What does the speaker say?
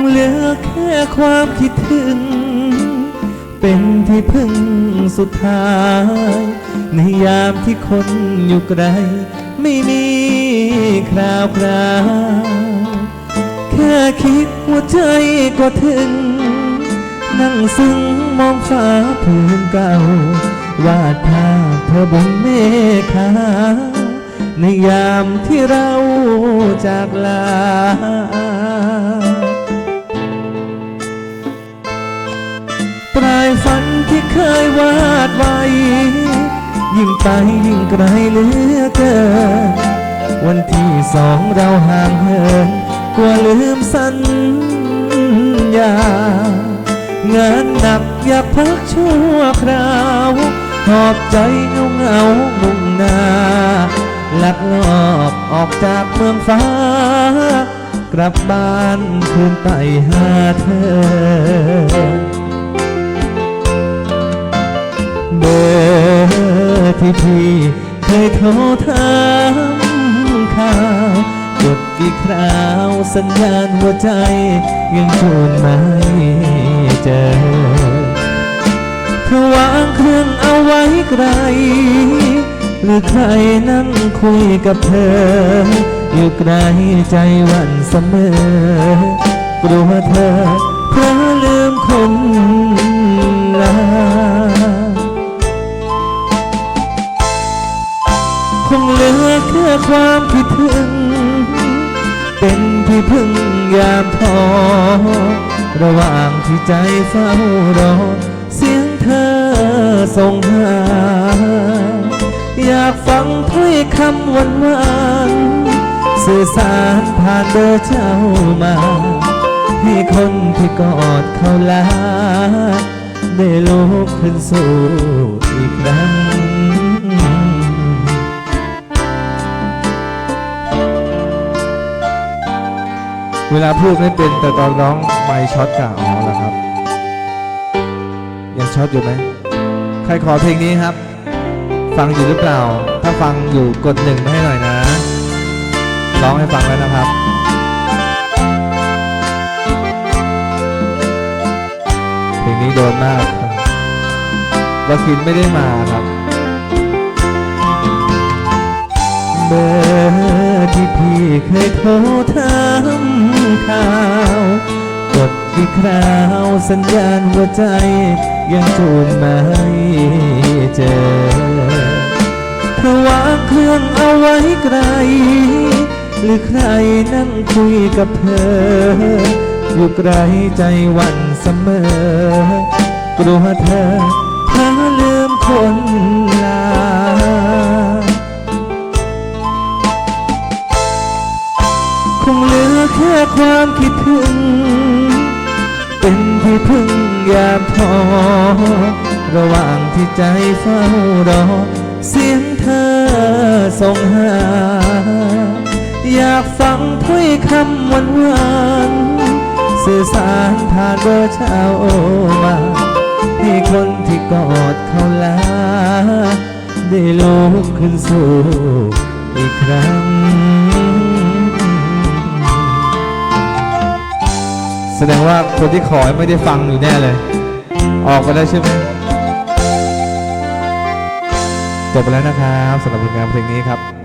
งเหลือแค่ความคิดถึง เป็นที่พึ่งสุดท้าย ในยามที่คนอยู่ไกล ไม่มีคราวคราวแค่คิดหัวใจก็ถึง นั่งซึ้งมองฟ้าพื้นเก่า วาดภาพเธอบนเมฆขาวในยามที่เราจากลา วาดไว้ ยิ่งไปยิ่งไกลเหลือเกิน วันที่สองเราห่างเหินกลัวลืมสัญญางานหนักอยากพักชั่วคราวหอบใจเงาเงามุ่งหน้าลักลอบออกจากเมืองฟ้า กลับบ้านคืนไปหาเธอ เบอร์ที่พี่เคยโทรถามข่าวกดกี่คราวสัญญาณหัวใจ ยังจูนไม่เจอเธอวางเครื่องเอาไว้ไกล หรือใครนั่งคุยกับเธอ อยู่ไกลใจวันเสมอกลัวเธอเพราะ คงเหลือแค่ความคิดถึง เป็นที่พึ่งยามท้อระหว่างที่ใจเฝ้ารอ เสียงเธอส่งหา อยากฟังถ้อยคำหวานหวานสื่อสารผ่านเบอร์เจ้ามาให้คนที่กอดเขาลา ได้ลุกขึ้นสู้อีกครั้ง เวลาพูดไม่เป็นแต่ตอนร้องไม่ช็อตกะอ๋อเหรอครับ ยังช็อตอยู่ไหมใครขอเพลงนี้ครับ ฟังอยู่หรือเปล่า ถ้าฟังอยู่กดหนึ่งมาให้หน่อยนะร้องให้ฟังแล้วนะครับเพลงนี้โดนมากครับวัคินไม่ได้มาครับ ที่เคยโทรถามข่าวกดที่คราวสัญญาณหัวใจ ยังจูนไม่เจอเธอวางเครื่องเอาไว้ไกล หรือใครนั่งคุยกับเธอ อยู่ไกลใจวันเสมอกลัวเธอพาลืมคน งเหลือแค่ความคิดถึง เป็นที่พึ่งยามท้อระหว่างที่ใจเฝ้ารอ เสียงเธอส่งหา อยากฟังถ้อยคำหวานหวานสื่อสารผ่านเบอร์เช้ามาให้คนที่กอดเขาลา ได้ลุกขึ้นสู้อีกครั้ง สดงว่าคนที่ขอไม่ได้ฟังอยู่แน่เลย ออกไปได้ใช่ไหมจบไปแล้วนะครับสำหรับผลงานเพลงนี้ครับ